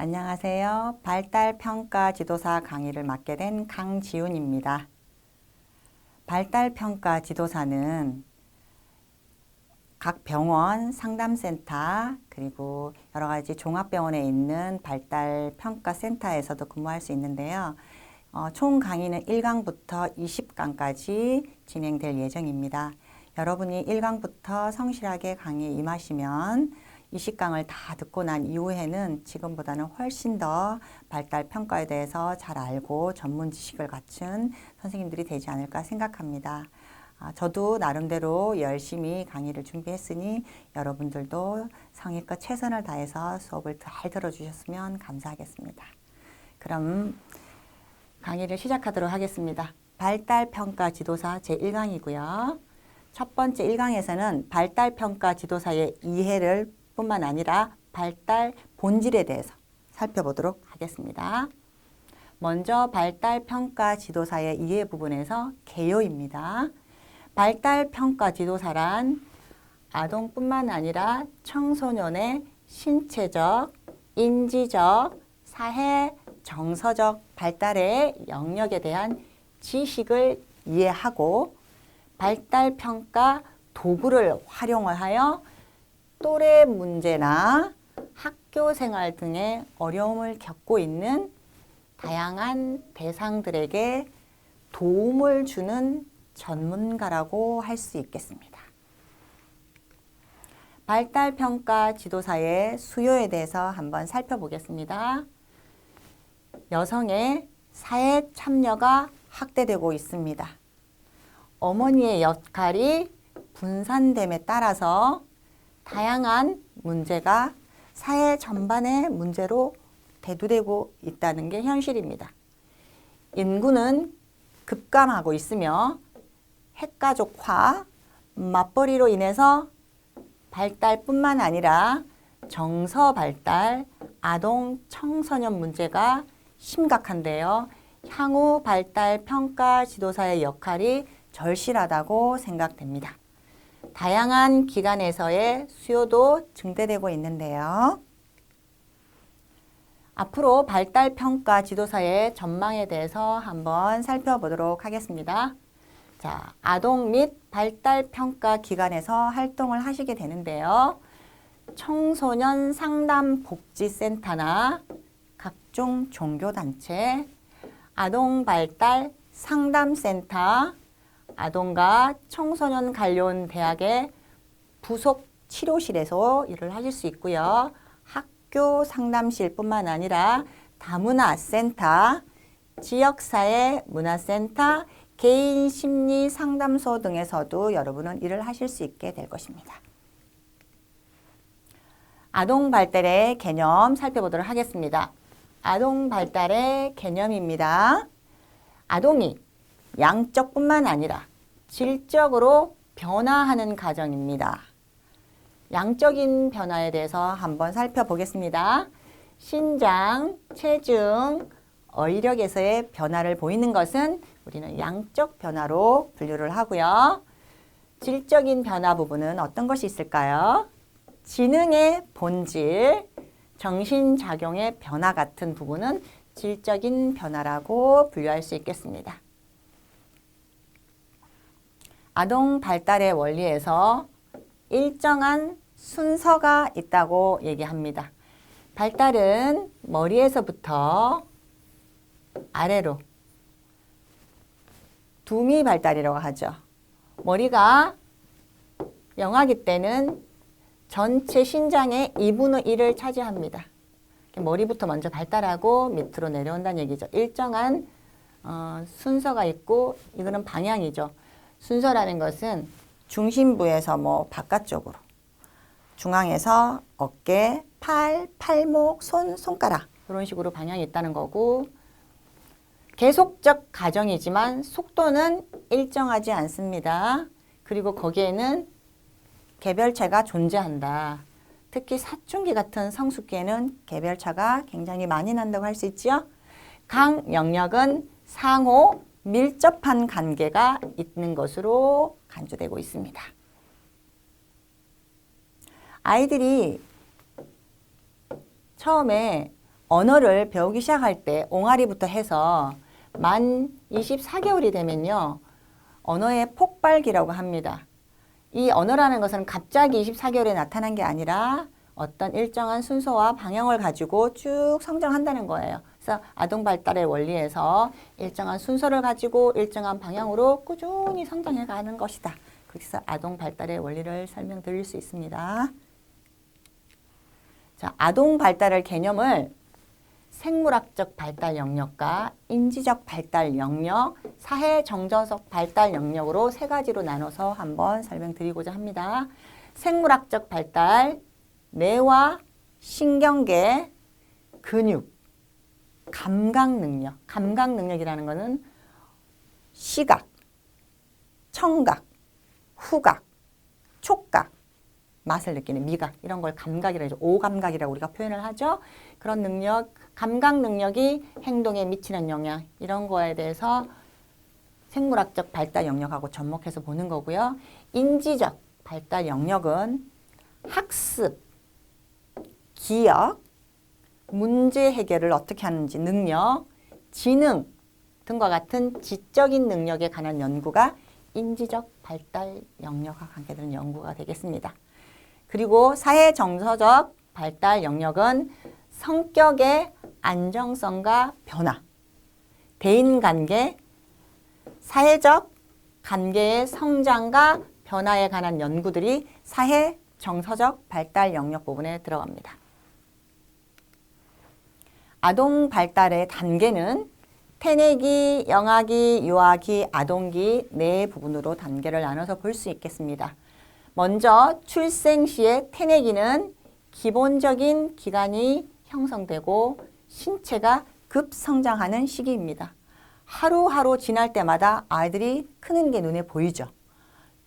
안녕하세요. 발달 평가 지도사 강의를 맡게 된 강지훈입니다. 발달 평가 지도사는 각 병원, 상담센터, 그리고 여러 가지 종합병원에 있는 발달 평가 센터에서도 근무할 수 있는데요. 어, 총 강의는 1강부터 20강까지 진행될 예정입니다. 여러분이 1강부터 성실하게 강의에 임하시면 20강을 다 듣고 난 이후에는 지금보다는 훨씬 더 발달 평가에 대해서 잘 알고 전문 지식을 갖춘 선생님들이 되지 않을까 생각합니다. 아, 저도 나름대로 열심히 강의를 준비했으니 여러분들도 성의껏 최선을 다해서 수업을 잘 들어주셨으면 감사하겠습니다. 그럼 강의를 시작하도록 하겠습니다. 발달평가 지도사 제1강이고요. 첫 번째 1강에서는 발달평가 지도사의 이해를 뿐만 아니라 발달 본질에 대해서 살펴보도록 하겠습니다. 먼저 발달 평가 지도사의 이해 부분에서 개요입니다. 발달 평가 지도사란 아동뿐만 아니라 청소년의 신체적, 인지적, 사회, 정서적 발달의 영역에 대한 지식을 이해하고 발달 평가 도구를 활용하여 또래 문제나 학교 생활 등의 어려움을 겪고 있는 다양한 대상들에게 도움을 주는 전문가라고 할 수 있겠습니다. 발달평가 지도사의 수요에 대해서 한번 살펴보겠습니다. 여성의 사회 참여가 확대되고 있습니다. 어머니의 역할이 분산됨에 따라서 다양한 문제가 사회 전반의 문제로 대두되고 있다는 게 현실입니다. 인구는 급감하고 있으며 핵가족화, 맞벌이로 인해서 발달뿐만 아니라 정서 발달, 아동 청소년 문제가 심각한데요. 향후 발달 평가 지도사의 역할이 절실하다고 생각됩니다. 다양한 기관에서의 수요도 증대되고 있는데요. 앞으로 발달 평가 지도사의 전망에 대해서 한번 살펴보도록 하겠습니다. 자, 아동 및 발달 평가 기관에서 활동을 하시게 되는데요. 청소년 상담 복지센터나 각종 종교단체, 아동 발달 상담센터, 아동과 청소년 관련 대학의 부속 치료실에서 일을 하실 수 있고요. 학교 상담실뿐만 아니라 다문화 센터, 지역사회 문화센터, 개인 심리 상담소 등에서도 여러분은 일을 하실 수 있게 될 것입니다. 아동 발달의 개념 살펴보도록 하겠습니다. 아동 발달의 개념입니다. 아동이 양적뿐만 아니라 질적으로 변화하는 과정입니다. 양적인 변화에 대해서 한번 살펴보겠습니다. 신장, 체중, 어휘력에서의 변화를 보이는 것은 우리는 양적 변화로 분류를 하고요. 질적인 변화 부분은 어떤 것이 있을까요? 지능의 본질, 정신작용의 변화 같은 부분은 질적인 변화라고 분류할 수 있겠습니다. 아동 발달의 원리에서 일정한 순서가 있다고 얘기합니다. 발달은 머리에서부터 아래로 두미 발달이라고 하죠. 머리가 영아기 때는 전체 신장의 2분의 1을 차지합니다. 머리부터 먼저 발달하고 밑으로 내려온다는 얘기죠. 일정한 어, 순서가 있고 이거는 방향이죠. 순서라는 것은 중심부에서 뭐 바깥쪽으로 중앙에서 어깨, 팔, 팔목, 손, 손가락 이런 식으로 방향이 있다는 거고 계속적 과정이지만 속도는 일정하지 않습니다. 그리고 거기에는 개별차가 존재한다. 특히 사춘기 같은 성숙기에는 개별차가 굉장히 많이 난다고 할 수 있죠. 강 영역은 상호 밀접한 관계가 있는 것으로 간주되고 있습니다. 아이들이 처음에 언어를 배우기 시작할 때 옹알이부터 해서 만 24개월이 되면요. 언어의 폭발기라고 합니다. 이 언어라는 것은 갑자기 24개월에 나타난 게 아니라 어떤 일정한 순서와 방향을 가지고 쭉 성장한다는 거예요. 그래서 아동 발달의 원리에서 일정한 순서를 가지고 일정한 방향으로 꾸준히 성장해 가는 것이다. 그래서 아동 발달의 원리를 설명드릴 수 있습니다. 자, 아동 발달의 개념을 생물학적 발달 영역과 인지적 발달 영역, 사회 정서적 발달 영역으로 세 가지로 나눠서 한번 설명드리고자 합니다. 생물학적 발달, 뇌와 신경계, 근육, 감각 능력. 감각 능력이라는 것은 시각, 청각, 후각, 촉각, 맛을 느끼는 미각 이런 걸 감각이라고. 오감각이라고 우리가 표현을 하죠. 그런 능력, 감각 능력이 행동에 미치는 영향 이런 거에 대해서 생물학적 발달 영역하고 접목해서 보는 거고요. 인지적 발달 영역은 학습, 기억, 문제 해결을 어떻게 하는지 능력, 지능 등과 같은 지적인 능력에 관한 연구가 인지적 발달 영역과 관계되는 연구가 되겠습니다. 그리고 사회 정서적 발달 영역은 성격의 안정성과 변화, 대인 관계, 사회적 관계의 성장과 변화에 관한 연구들이 사회 정서적 발달 영역 부분에 들어갑니다. 아동 발달의 단계는 태내기, 영아기, 유아기, 아동기 네 부분으로 단계를 나눠서 볼 수 있겠습니다. 먼저 출생 시의 태내기는 기본적인 기간이 형성되고 신체가 급성장하는 시기입니다. 하루하루 지날 때마다 아이들이 크는 게 눈에 보이죠.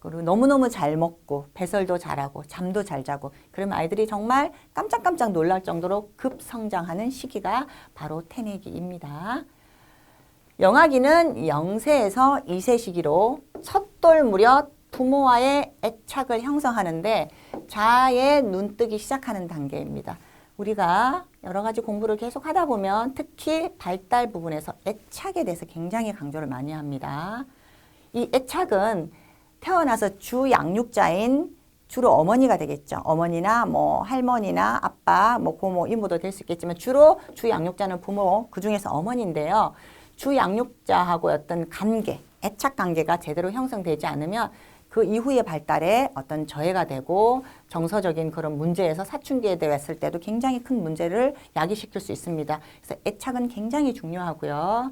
그리고 너무너무 잘 먹고 배설도 잘하고 잠도 잘 자고 그러면 아이들이 정말 깜짝깜짝 놀랄 정도로 급성장하는 시기가 바로 태내기입니다. 영아기는 0세에서 2세 시기로 첫돌 무렵 부모와의 애착을 형성하는데 자아의 눈뜨기 시작하는 단계입니다. 우리가 여러 가지 공부를 계속 하다 보면 특히 발달 부분에서 애착에 대해서 굉장히 강조를 많이 합니다. 이 애착은 태어나서 주 양육자인 주로 어머니가 되겠죠. 어머니나 뭐 할머니나 아빠, 뭐 고모, 이모도 될 수 있겠지만 주로 주 양육자는 부모, 그 중에서 어머니인데요. 주 양육자하고 어떤 관계, 애착 관계가 제대로 형성되지 않으면 그 이후의 발달에 어떤 저해가 되고 정서적인 그런 문제에서 사춘기에 되었을 때도 굉장히 큰 문제를 야기시킬 수 있습니다. 그래서 애착은 굉장히 중요하고요.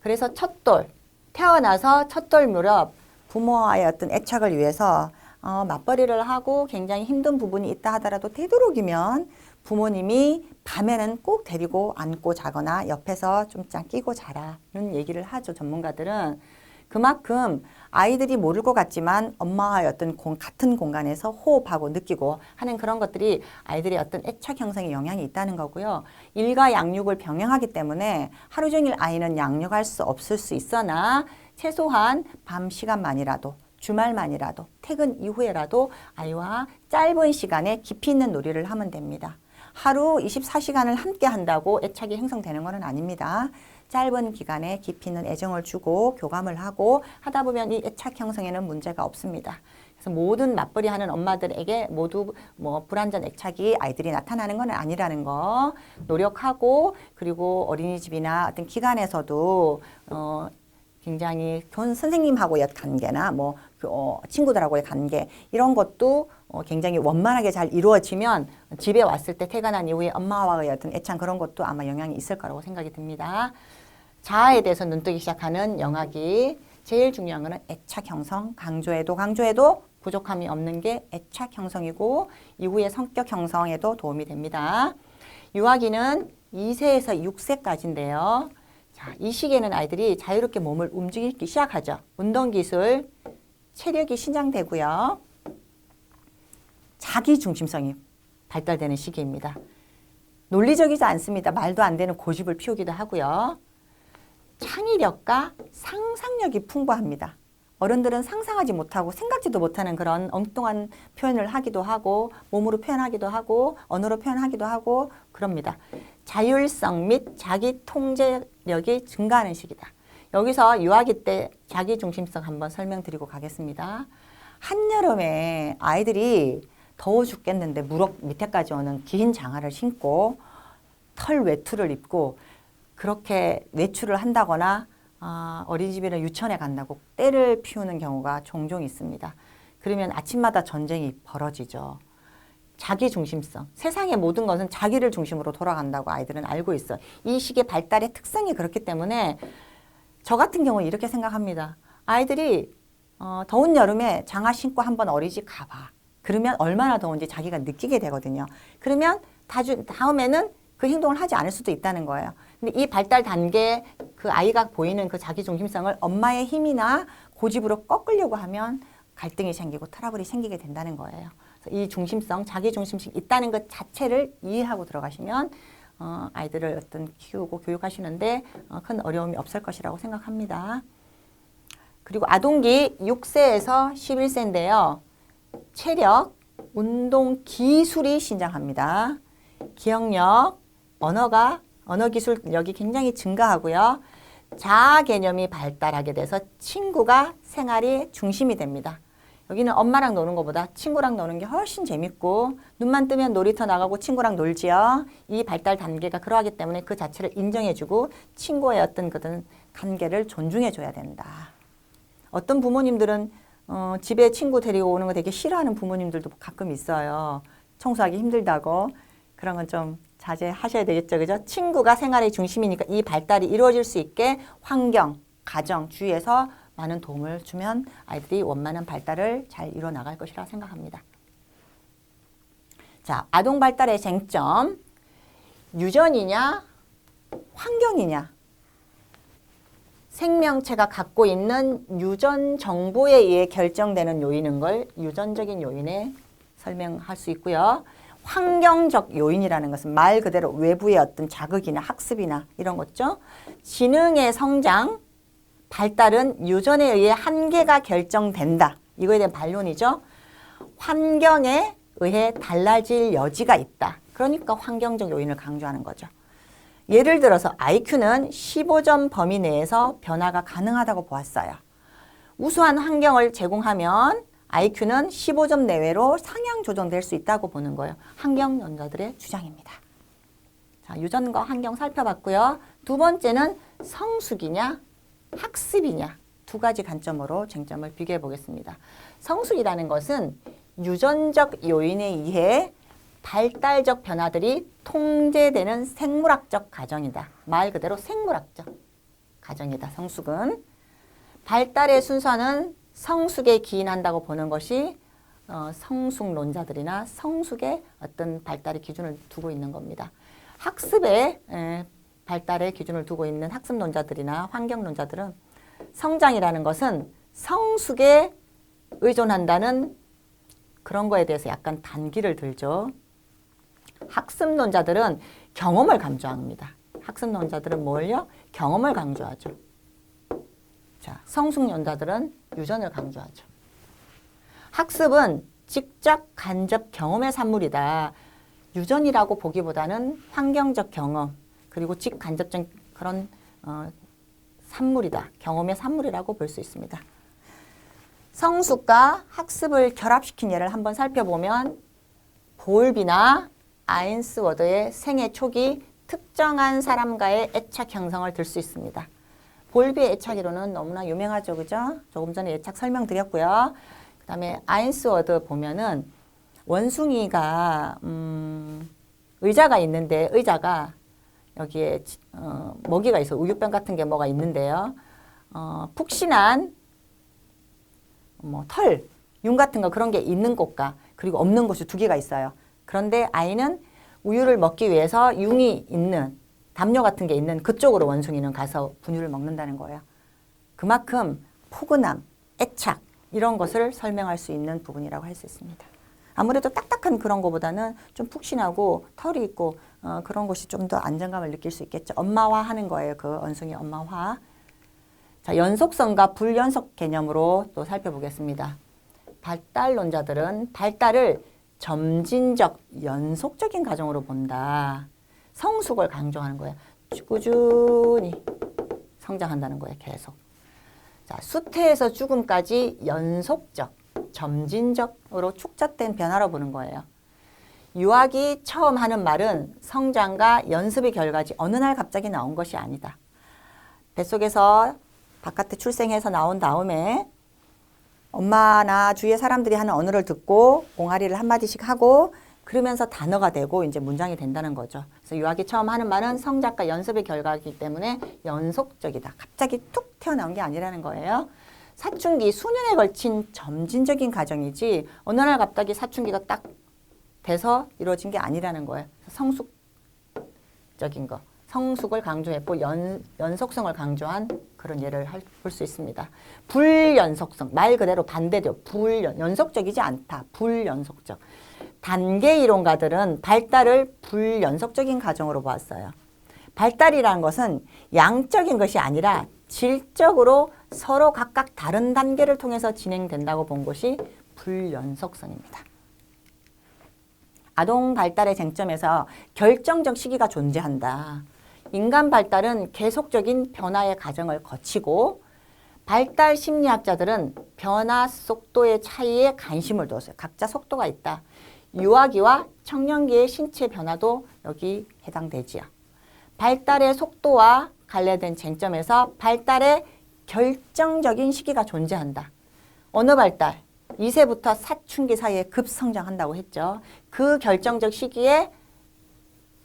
그래서 첫돌, 태어나서 첫돌 무렵 부모와의 어떤 애착을 위해서 어, 맞벌이를 하고 굉장히 힘든 부분이 있다 하더라도 되도록이면 부모님이 밤에는 꼭 데리고 안고 자거나 옆에서 좀짱 끼고 자라는 얘기를 하죠. 전문가들은. 그만큼 아이들이 모를 것 같지만 엄마와의 어떤 공, 같은 공간에서 호흡하고 느끼고 하는 그런 것들이 아이들의 어떤 애착 형성에 영향이 있다는 거고요. 일과 양육을 병행하기 때문에 하루 종일 아이는 양육할 수 없을 수 있으나 최소한 밤 시간만이라도 주말만이라도 퇴근 이후에라도 아이와 짧은 시간에 깊이 있는 놀이를 하면 됩니다. 하루 24시간을 함께 한다고 애착이 형성되는 것은 아닙니다. 짧은 기간에 깊이 있는 애정을 주고 교감을 하고 하다 보면 이 애착 형성에는 문제가 없습니다. 그래서 모든 맞벌이 하는 엄마들에게 모두 뭐 불완전 애착이 아이들이 나타나는 건 아니라는 거 노력하고 그리고 어린이집이나 어떤 기관에서도 어 굉장히 전 선생님하고의 관계나 뭐 그, 어, 친구들하고의 관계 이런 것도 어, 굉장히 원만하게 잘 이루어지면 집에 왔을 때 퇴근한 이후에 엄마와의 어떤 애착 그런 것도 아마 영향이 있을 거라고 생각이 듭니다. 자아에 대해서 눈뜨기 시작하는 영악이 제일 중요한 거는 애착 형성, 강조해도 강조해도 부족함이 없는 게 애착 형성이고 이후에 성격 형성에도 도움이 됩니다. 유아기는 2세에서 6세까지인데요. 자, 이 시기에는 아이들이 자유롭게 몸을 움직이기 시작하죠. 운동 기술, 체력이 신장되고요. 자기 중심성이 발달되는 시기입니다. 논리적이지 않습니다. 말도 안 되는 고집을 피우기도 하고요. 창의력과 상상력이 풍부합니다. 어른들은 상상하지 못하고 생각지도 못하는 그런 엉뚱한 표현을 하기도 하고 몸으로 표현하기도 하고 언어로 표현하기도 하고 그럽니다. 자율성 및 자기 통제력이 증가하는 시기다. 여기서 유아기 때 자기 중심성 한번 설명드리고 가겠습니다. 한여름에 아이들이 더워 죽겠는데 무릎 밑에까지 오는 긴 장화를 신고 털 외투를 입고 그렇게 외출을 한다거나 아, 어린이집이나 유치원에 간다고 때를 피우는 경우가 종종 있습니다. 그러면 아침마다 전쟁이 벌어지죠. 자기 중심성. 세상의 모든 것은 자기를 중심으로 돌아간다고 아이들은 알고 있어. 이 시기의 발달의 특성이 그렇기 때문에 저 같은 경우는 이렇게 생각합니다. 아이들이 어, 더운 여름에 장화 신고 한번 어린이집 가봐. 그러면 얼마나 더운지 자기가 느끼게 되거든요. 그러면 다주, 다음에는 그 행동을 하지 않을 수도 있다는 거예요. 근데 이 발달 단계 그 아이가 보이는 그 자기 중심성을 엄마의 힘이나 고집으로 꺾으려고 하면 갈등이 생기고 트러블이 생기게 된다는 거예요. 이 중심성, 자기 중심식 있다는 것 자체를 이해하고 들어가시면 어, 아이들을 어떤 키우고 교육하시는데 어, 큰 어려움이 없을 것이라고 생각합니다. 그리고 아동기 6세에서 11세인데요. 체력, 운동 기술이 신장합니다. 기억력, 언어가 언어 기술력이 굉장히 증가하고요. 자아 개념이 발달하게 돼서 친구가 생활의 중심이 됩니다. 여기는 엄마랑 노는 것보다 친구랑 노는 게 훨씬 재밌고 눈만 뜨면 놀이터 나가고 친구랑 놀지요. 이 발달 단계가 그러하기 때문에 그 자체를 인정해주고 친구의 어떤 그런 관계를 존중해줘야 된다. 어떤 부모님들은 어, 집에 친구 데리고 오는 거 되게 싫어하는 부모님들도 가끔 있어요. 청소하기 힘들다고 그런 건좀 자제하셔야 되겠죠, 그죠? 친구가 생활의 중심이니까 이 발달이 이루어질 수 있게 환경, 가정, 주위에서 많은 도움을 주면 아이들이 원만한 발달을 잘 이루어 나갈 것이라 생각합니다. 자, 아동 발달의 쟁점. 유전이냐, 환경이냐. 생명체가 갖고 있는 유전 정보에 의해 결정되는 요인인 걸 유전적인 요인에 설명할 수 있고요. 환경적 요인이라는 것은 말 그대로 외부의 어떤 자극이나 학습이나 이런 거죠. 지능의 성장, 발달은 유전에 의해 한계가 결정된다. 이거에 대한 반론이죠. 환경에 의해 달라질 여지가 있다. 그러니까 환경적 요인을 강조하는 거죠. 예를 들어서 IQ는 15점 범위 내에서 변화가 가능하다고 보았어요. 우수한 환경을 제공하면 IQ는 15점 내외로 상향 조정될 수 있다고 보는 거예요. 환경 연자들의 주장입니다. 자, 유전과 환경 살펴봤고요. 두 번째는 성숙이냐 학습이냐 두 가지 관점으로 쟁점을 비교해 보겠습니다. 성숙이라는 것은 유전적 요인에 의해 발달적 변화들이 통제되는 생물학적 과정이다. 말 그대로 생물학적 과정이다. 성숙은 발달의 순서는 성숙에 기인한다고 보는 것이 어, 성숙론자들이나 성숙의 어떤 발달의 기준을 두고 있는 겁니다. 학습의 에, 발달의 기준을 두고 있는 학습론자들이나 환경론자들은 성장이라는 것은 성숙에 의존한다는 그런 거에 대해서 약간 단기를 들죠. 학습론자들은 경험을 강조합니다. 학습론자들은 뭘요? 경험을 강조하죠. 자, 성숙론자들은 유전을 강조하죠. 학습은 직접 간접 경험의 산물이다. 유전이라고 보기보다는 환경적 경험, 그리고 직간접적 그런 어, 산물이다. 경험의 산물이라고 볼 수 있습니다. 성숙과 학습을 결합시킨 예를 한번 살펴보면 볼비나 아인스워드의 생애 초기 특정한 사람과의 애착 형성을 들 수 있습니다. 볼비의 애착이론은 너무나 유명하죠. 그죠? 조금 전에 애착 설명드렸고요. 그 다음에 아인스워드 보면은 원숭이가 음, 의자가 있는데 의자가 여기에 어, 먹이가 있어 우유병 같은 게 뭐가 있는데요. 어, 푹신한 뭐 털, 윤 같은 거 그런 게 있는 곳과 그리고 없는 곳이 두 개가 있어요. 그런데 아이는 우유를 먹기 위해서 융이 있는 담요 같은 게 있는 그쪽으로 원숭이는 가서 분유를 먹는다는 거예요. 그만큼 포근함, 애착 이런 것을 설명할 수 있는 부분이라고 할 수 있습니다. 아무래도 딱딱한 그런 것보다는 좀 푹신하고 털이 있고 어, 그런 것이 좀 더 안정감을 느낄 수 있겠죠. 엄마화 하는 거예요. 그 원숭이 엄마화. 자, 연속성과 불연속 개념으로 또 살펴보겠습니다. 발달론자들은 발달을 점진적, 연속적인 과정으로 본다. 성숙을 강조하는 거예요. 꾸준히 성장한다는 거예요. 계속. 자, 수태에서 죽음까지 연속적, 점진적으로 축적된 변화로 보는 거예요. 유학이 처음 하는 말은 성장과 연습의 결과지 어느 날 갑자기 나온 것이 아니다. 뱃속에서 바깥에 출생해서 나온 다음에 엄마나 주위의 사람들이 하는 언어를 듣고 옹알이를 한마디씩 하고 그러면서 단어가 되고 이제 문장이 된다는 거죠. 그래서 유학이 처음 하는 말은 성작과 연습의 결과이기 때문에 연속적이다. 갑자기 툭 튀어나온 게 아니라는 거예요. 사춘기 수년에 걸친 점진적인 과정이지 어느 날 갑자기 사춘기가 딱 돼서 이루어진 게 아니라는 거예요. 성숙적인 거. 성숙을 강조했고 연, 연속성을 강조한 그런 예를 볼 수 있습니다. 불연속성 말 그대로 반대죠. 불연 연속적이지 않다. 불연속적. 단계 이론가들은 발달을 불연속적인 과정으로 보았어요. 발달이라는 것은 양적인 것이 아니라 질적으로 서로 각각 다른 단계를 통해서 진행된다고 본 것이 불연속성입니다. 아동 발달의 쟁점에서 결정적 시기가 존재한다. 인간 발달은 계속적인 변화의 과정을 거치고 발달 심리학자들은 변화 속도의 차이에 관심을 뒀어요. 각자 속도가 있다. 유아기와 청년기의 신체 변화도 여기 해당되지요. 발달의 속도와 관련된 쟁점에서 발달의 결정적인 시기가 존재한다. 어느 발달? 2세부터 사춘기 사이에 급성장한다고 했죠. 그 결정적 시기에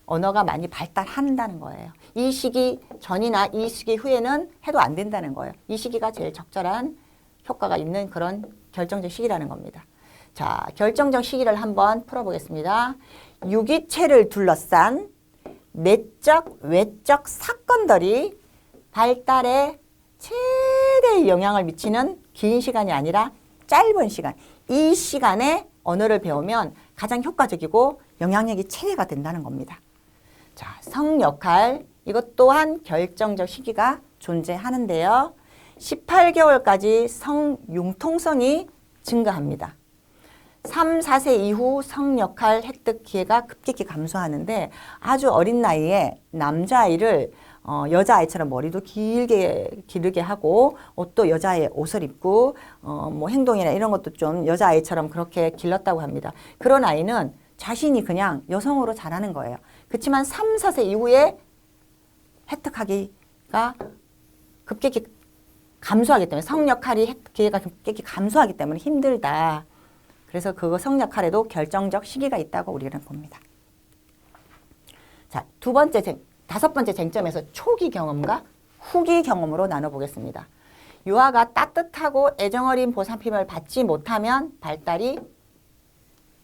언어가 많이 발달한다는 거예요. 이 시기 전이나 이 시기 후에는 해도 안 된다는 거예요. 이 시기가 제일 적절한 효과가 있는 그런 결정적 시기라는 겁니다. 자, 결정적 시기를 한번 풀어보겠습니다. 유기체를 둘러싼 내적, 외적 사건들이 발달에 최대의 영향을 미치는 긴 시간이 아니라 짧은 시간. 이 시간에 언어를 배우면 가장 효과적이고 영향력이 최대가 된다는 겁니다. 자, 성 역할. 이것 또한 결정적 시기가 존재하는데요. 18개월까지 성 융통성이 증가합니다. 3, 4세 이후 성 역할 획득 기회가 급격히 감소하는데 아주 어린 나이에 남자아이를 어, 여자아이처럼 머리도 길게 기르게 하고 옷도 여자의 옷을 입고 어, 뭐 행동이나 이런 것도 좀 여자아이처럼 그렇게 길렀다고 합니다. 그런 아이는 자신이 그냥 여성으로 자라는 거예요. 그렇지만 3, 4세 이후에 획득하기가 급격히 감소하기 때문에 성 역할이 기회가 급격히 감소하기 때문에 힘들다. 그래서 그 성역할에도 결정적 시기가 있다고 우리는 봅니다. 자, 두 번째, 쟁, 다섯 번째 쟁점에서 초기 경험과 후기 경험으로 나눠보겠습니다. 유아가 따뜻하고 애정어린 보살핌을 받지 못하면 발달이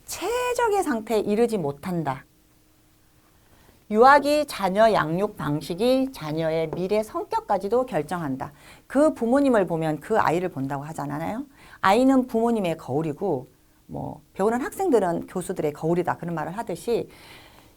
최적의 상태에 이르지 못한다. 유아기 자녀 양육 방식이 자녀의 미래 성격까지도 결정한다. 그 부모님을 보면 그 아이를 본다고 하잖아요. 아이는 부모님의 거울이고 뭐 배우는 학생들은 교수들의 거울이다 그런 말을 하듯이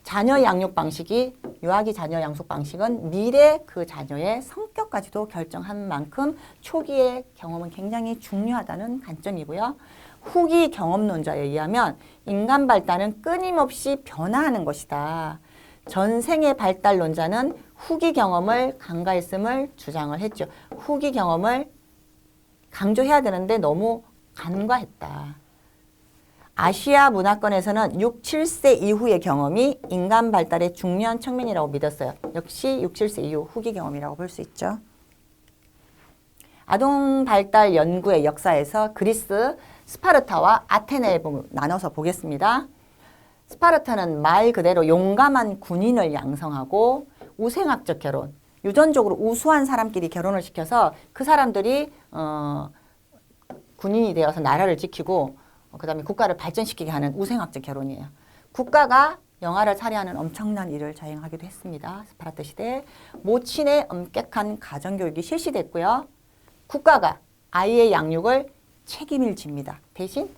자녀 양육 방식이 유아기 자녀 양육 방식은 미래 그 자녀의 성격까지도 결정한 만큼 초기의 경험은 굉장히 중요하다는 관점이고요. 후기 경험론자에 의하면 인간 발달은 끊임없이 변화하는 것이다. 전생의 발달론자는 후기 경험을 간과했음을 주장을 했죠. 후기 경험을 강조해야 되는데 너무 간과했다. 아시아 문화권에서는 6, 7세 이후의 경험이 인간 발달의 중요한 측면이라고 믿었어요. 역시 6, 7세 이후 후기 경험이라고 볼 수 있죠. 아동 발달 연구의 역사에서 그리스 스파르타와 아테네에 나눠서 보겠습니다. 스파르타는 말 그대로 용감한 군인을 양성하고 우생학적 결혼, 유전적으로 우수한 사람끼리 결혼을 시켜서 그 사람들이 어, 군인이 되어서 나라를 지키고 어, 그다음에 국가를 발전시키게 하는 우생학적 결혼이에요. 국가가 영아를 살해하는 엄청난 일을 자행하기도 했습니다. 스파르타 시대 모친의 엄격한 가정교육이 실시됐고요. 국가가 아이의 양육을 책임을 집니다. 대신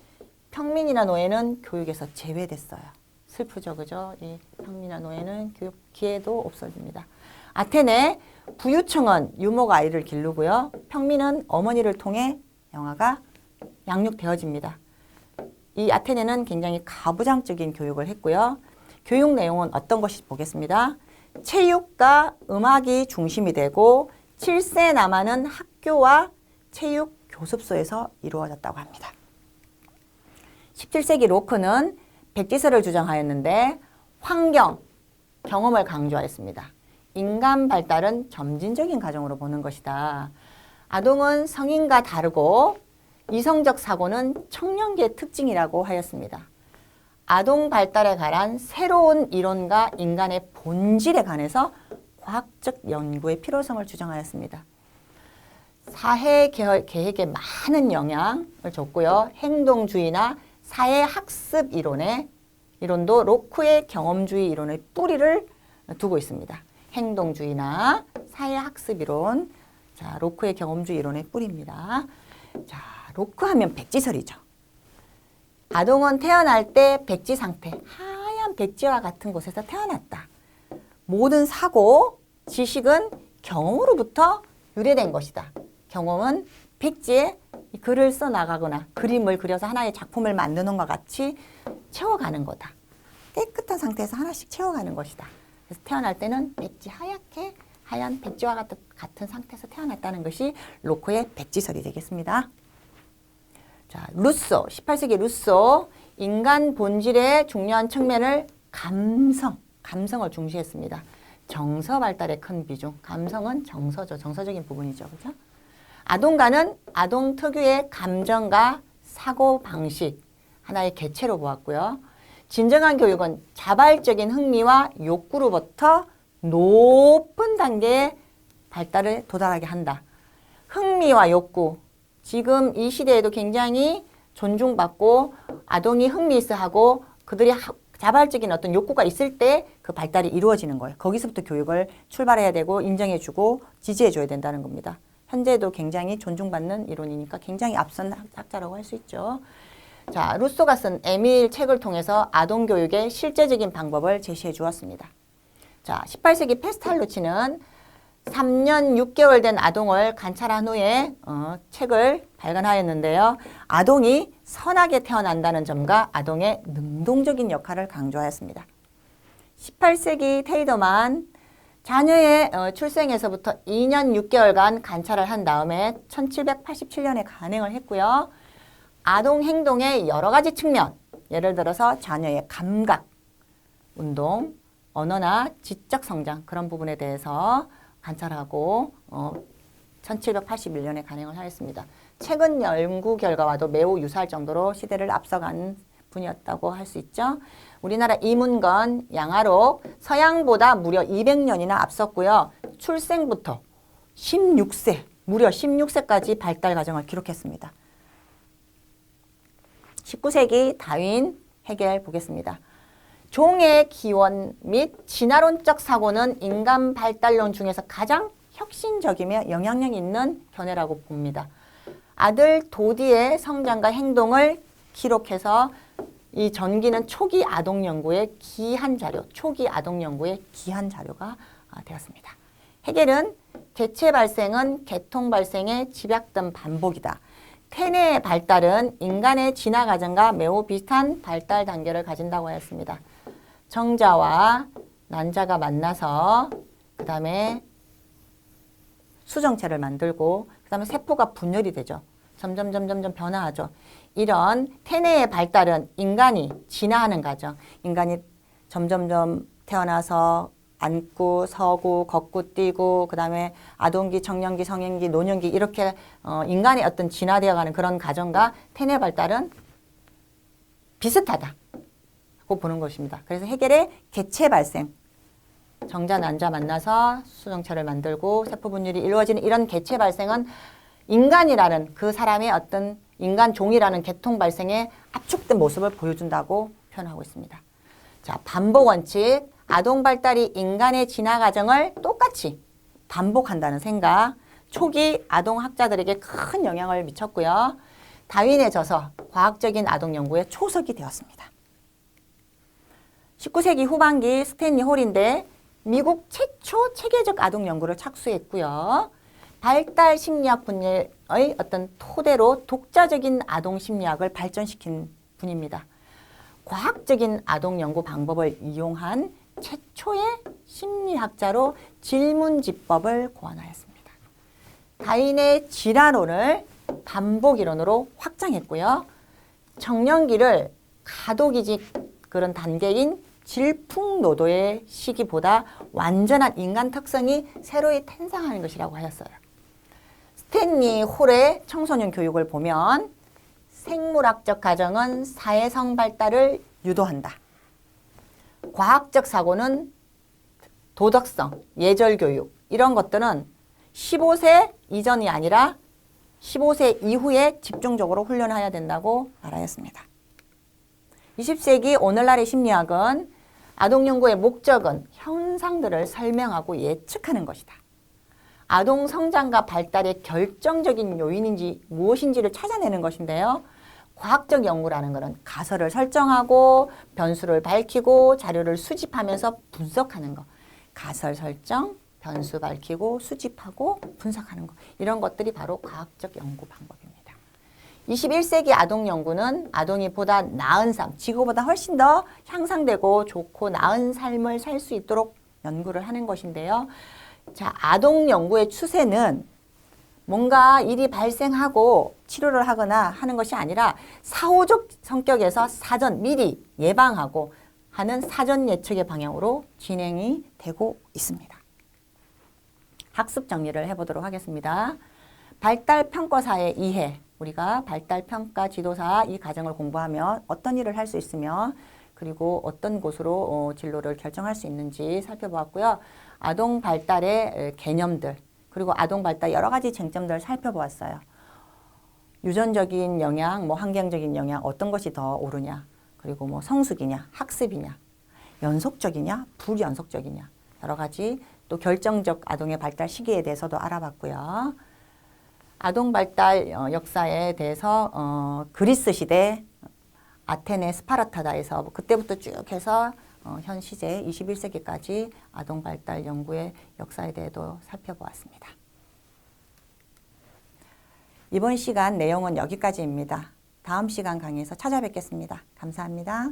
평민이나 노예는 교육에서 제외됐어요. 슬프죠, 그죠? 이 평민이나 노예는 교육 기회도 없어집니다. 아테네 부유층은 유모가 아이를 기르고요. 평민은 어머니를 통해 영아가 양육되어집니다. 이 아테네는 굉장히 가부장적인 교육을 했고요. 교육 내용은 어떤 것이 보겠습니다. 체육과 음악이 중심이 되고 7세 남아는 학교와 체육 교습소에서 이루어졌다고 합니다. 17세기 로크는 백지설을 주장하였는데 환경, 경험을 강조하였습니다. 인간 발달은 점진적인 과정으로 보는 것이다. 아동은 성인과 다르고 이성적 사고는 청년기의 특징이라고 하였습니다. 아동 발달에 관한 새로운 이론과 인간의 본질에 관해서 과학적 연구의 필요성을 주장하였습니다. 사회 계획에 많은 영향을 줬고요. 행동주의나 사회 학습 이론의 이론도 로크의 경험주의 이론의 뿌리를 두고 있습니다. 행동주의나 사회 학습 이론, 자 로크의 경험주의 이론의 뿌리입니다. 자 로크 하면 백지설이죠. 아동은 태어날 때 백지 상태, 하얀 백지와 같은 곳에서 태어났다. 모든 사고, 지식은 경험으로부터 유래된 것이다. 경험은 백지에 글을 써 나가거나 그림을 그려서 하나의 작품을 만드는 것 같이 채워가는 거다. 깨끗한 상태에서 하나씩 채워가는 것이다. 그래서 태어날 때는 백지 하얗게 하얀 백지와 같은, 같은 상태에서 태어났다는 것이 로코의 백지설이 되겠습니다. 자, 루소, 18세기 루소, 인간 본질의 중요한 측면을 감성, 감성을 중시했습니다. 정서 발달에 큰 비중, 감성은 정서죠. 정서적인 부분이죠. 그죠? 아동가는 아동 특유의 감정과 사고 방식, 하나의 개체로 보았고요. 진정한 교육은 자발적인 흥미와 욕구로부터 높은 단계의 발달을 도달하게 한다. 흥미와 욕구, 지금 이 시대에도 굉장히 존중받고 아동이 흥미 있어 하고 그들이 자발적인 어떤 욕구가 있을 때 그 발달이 이루어지는 거예요. 거기서부터 교육을 출발해야 되고 인정해주고 지지해줘야 된다는 겁니다. 현재도 굉장히 존중받는 이론이니까 굉장히 앞선 학자라고 할 수 있죠. 자, 루소가 쓴 에밀 책을 통해서 아동 교육의 실제적인 방법을 제시해 주었습니다. 자, 18세기 페스탈루치는 3년 6개월 된 아동을 관찰한 후에 어, 책을 발간하였는데요. 아동이 선하게 태어난다는 점과 아동의 능동적인 역할을 강조하였습니다. 18세기 테이더만 자녀의 어, 출생에서부터 2년 6개월간 관찰을 한 다음에 1787년에 간행을 했고요. 아동 행동의 여러 가지 측면, 예를 들어서 자녀의 감각, 운동, 언어나 지적 성장 그런 부분에 대해서 관찰하고 어, 1781년에 간행을 하였습니다. 최근 연구 결과와도 매우 유사할 정도로 시대를 앞서간 분이었다고 할 수 있죠. 우리나라 이문건, 양아록 서양보다 무려 200년이나 앞섰고요. 출생부터 16세, 무려 16세까지 발달 과정을 기록했습니다. 19세기 다윈 해결 보겠습니다. 종의 기원 및 진화론적 사고는 인간 발달론 중에서 가장 혁신적이며 영향력 있는 견해라고 봅니다. 아들 도디의 성장과 행동을 기록해서 이 전기는 초기 아동 연구의 기한 자료, 초기 아동 연구의 기한 자료가 아, 되었습니다. 해겔은 개체 발생은 개통 발생의 집약된 반복이다. 태뇌의 발달은 인간의 진화 과정과 매우 비슷한 발달 단계를 가진다고 하였습니다. 정자와 난자가 만나서 그 다음에 수정체를 만들고 그 다음에 세포가 분열이 되죠. 점점 점점 점 변화하죠. 이런 태뇌의 발달은 인간이 진화하는 과정. 인간이 점점점 태어나서 앉고 서고 걷고 뛰고 그다음에 아동기, 청년기, 성인기, 노년기 이렇게 어, 인간의 어떤 진화되어 가는 그런 과정과 태뇌 발달은 비슷하다. 고 보는 것입니다. 그래서 해결의 개체 발생, 정자 난자 만나서 수정체를 만들고 세포 분열이 이루어지는 이런 개체 발생은 인간이라는 그 사람의 어떤 인간 종이라는 개통 발생의 압축된 모습을 보여준다고 표현하고 있습니다. 자, 반복 원칙, 아동 발달이 인간의 진화 과정을 똑같이 반복한다는 생각, 초기 아동 학자들에게 큰 영향을 미쳤고요. 다윈의 저서, 과학적인 아동 연구의 초석이 되었습니다. 19세기 후반기 스탠리 홀인데 미국 최초 체계적 아동 연구를 착수했고요. 발달 심리학 분야 의 어떤 토대로 독자적인 아동 심리학을 발전시킨 분입니다. 과학적인 아동 연구 방법을 이용한 최초의 심리학자로 질문지법을 고안하였습니다. 가인의 질환론을 반복 이론으로 확장했고요. 청년기를 가도기직 그런 단계인 질풍노도의 시기보다 완전한 인간 특성이 새로이 탄생하는 것이라고 하였어요. 스탠리 홀의 청소년 교육을 보면 생물학적 가정은 사회성 발달을 유도한다. 과학적 사고는 도덕성, 예절 교육 이런 것들은 15세 이전이 아니라 15세 이후에 집중적으로 훈련해야 된다고 말하였습니다. 20세기 오늘날의 심리학은 아동 연구의 목적은 현상들을 설명하고 예측하는 것이다. 아동 성장과 발달의 결정적인 요인인지 무엇인지를 찾아내는 것인데요. 과학적 연구라는 것은 가설을 설정하고 변수를 밝히고 자료를 수집하면서 분석하는 것. 가설 설정, 변수 밝히고 수집하고 분석하는 것. 이런 것들이 바로 과학적 연구 방법입니다. 21세기 아동 연구는 아동이 보다 나은 삶, 지구보다 훨씬 더 향상되고 좋고 나은 삶을 살 수 있도록 연구를 하는 것인데요. 자, 아동 연구의 추세는 뭔가 일이 발생하고 치료를 하거나 하는 것이 아니라 사후적 성격에서 사전 미리 예방하고 하는 사전 예측의 방향으로 진행이 되고 있습니다. 학습 정리를 해보도록 하겠습니다. 발달 평가사의 이해, 우리가 발달 평가 지도사 이 과정을 공부하면 어떤 일을 할 수 있으며 그리고 어떤 곳으로 어, 진로를 결정할 수 있는지 살펴보았고요. 아동 발달의 개념들 그리고 아동 발달 여러 가지 쟁점들을 살펴보았어요. 유전적인 영향, 뭐 환경적인 영향 어떤 것이 더 오르냐 그리고 뭐 성숙이냐 학습이냐 연속적이냐 불연속적이냐 여러 가지 또 결정적 아동의 발달 시기에 대해서도 알아봤고요. 아동 발달 어, 역사에 대해서 어, 그리스 시대 아테네 스파르타다에서 뭐 그때부터 쭉 해서 어, 현 시제 21세기까지 아동 발달 연구의 역사에 대해도 살펴보았습니다. 이번 시간 내용은 여기까지입니다. 다음 시간 강의에서 찾아뵙겠습니다. 감사합니다.